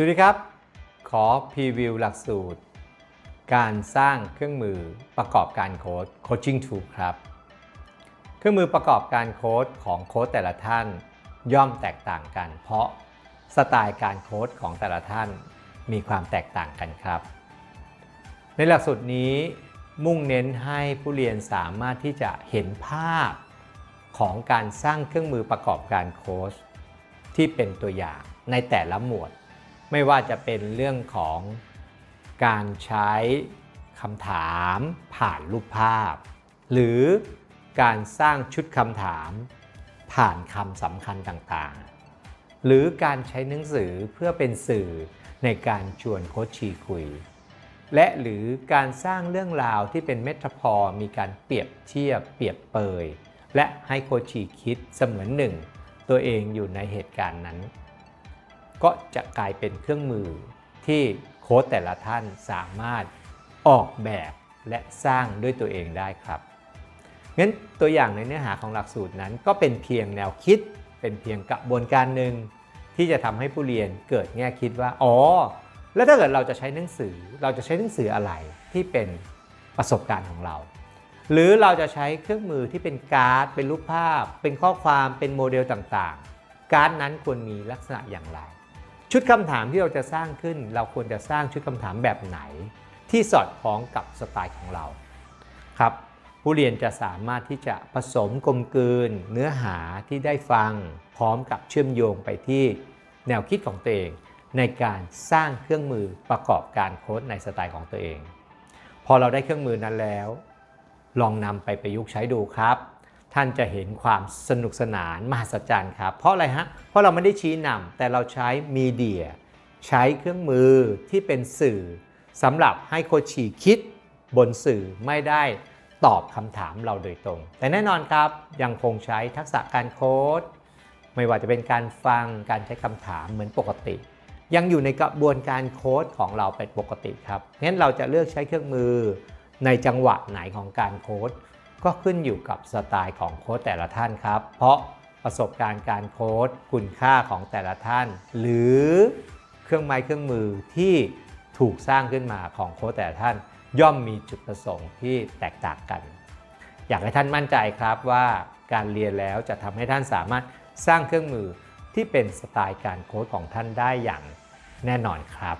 สวัสดีครับ ขอพรีวิวหลักสูตร การสร้างเครื่องมือประกอบการโค้ด Coaching Tool ครับ เครื่องมือประกอบการโค้ดของโค้ดแต่ละท่านย่อมแตกต่างกัน เพราะสไตล์การโค้ดของแต่ละท่านมีความแตกต่างกันครับ ในหลักสูตรนี้มุ่งเน้นให้ผู้เรียนสามารถที่จะเห็นภาพของการสร้างเครื่องมือประกอบการโค้ชที่เป็นตัวอย่างในแต่ละหมวด ไม่ว่าจะเป็นเรื่องของการใช้คำถามผ่านรูปภาพ หรือการสร้างชุดคำถามผ่านคำสำคัญต่างๆ หรือการใช้หนังสือเพื่อเป็นสื่อในการชวนโคชชีคุย และหรือการสร้างเรื่องราวที่เป็นเมตาพอร์มีการเปรียบเทียบเปรียบเปย และให้โคชชีคิดเสมือนหนึ่ง ตัวเองอยู่ในเหตุการณ์นั้น ก็จะกลายเป็นเครื่องมือที่โค้ชแต่ละท่านสามารถออกแบบและสร้างด้วยตัวเองได้ครับงั้นตัวอย่างในเนื้อหาของหลักสูตรนั้น ก็เป็นเพียงแนวคิด เป็นเพียงกระบวนการหนึ่งที่จะทำให้ผู้เรียนเกิดแง่คิดว่า อ๋อ แล้วถ้าเกิดเราจะใช้หนังสือ เราจะใช้หนังสืออะไรที่เป็นประสบการณ์ของเรา หรือเราจะใช้เครื่องมือที่เป็นการ์ด เป็นรูปภาพ เป็นข้อความ เป็นโมเดลต่างๆ การ์ดนั้นควรมีลักษณะอย่างไร ชุดคำถามที่เราจะสร้างขึ้น เราควรจะสร้างชุดคำถามแบบไหน ที่สอดคล้องกับสไตล์ของเราครับผู้เรียนจะสามารถที่จะผสมกลมกลืน เนื้อหาที่ได้ฟัง พร้อมกับเชื่อมโยงไปที่แนวคิดของตัวเอง ในการสร้างเครื่องมือประกอบการโค้ดในสไตล์ของตัวเอง พอเราได้เครื่องมือนั้นแล้ว ลองนำไปประยุกต์ใช้ดูครับ ท่านจะเห็นความสนุกสนานมหัศจรรย์ครับ เพราะอะไรฮะ เพราะเราไม่ได้ชี้นำแต่เราใช้มีเดีย ใช้เครื่องมือที่เป็นสื่อสำหรับให้โคชชีคิดบนสื่อไม่ได้ตอบคำถามเราโดยตรง แต่แน่นอนครับยังคงใช้ทักษะการโค้ดไม่ว่าจะเป็นการฟังการใช้คำถามเหมือนปกติ ยังอยู่ในกระบวนการโค้ดของเราเป็นปกติครับงั้นเราจะเลือกใช้เครื่องมือในจังหวะไหนของการโค้ด ก็ขึ้นอยู่กับสไตล์ของโค้ดแต่ละท่านครับ เพราะประสบการณ์การโค้ดคุณค่าของแต่ละท่าน หรือเครื่องไม้เครื่องมือที่ถูกสร้างขึ้นมาของโค้ดแต่ละท่าน ย่อมมีจุดประสงค์ที่แตกต่างกัน อยากให้ท่านมั่นใจครับว่าการเรียนแล้วจะทำให้ท่านสามารถสร้างเครื่องมือที่เป็นสไตล์การโค้ดของท่านได้อย่างแน่นอนครับ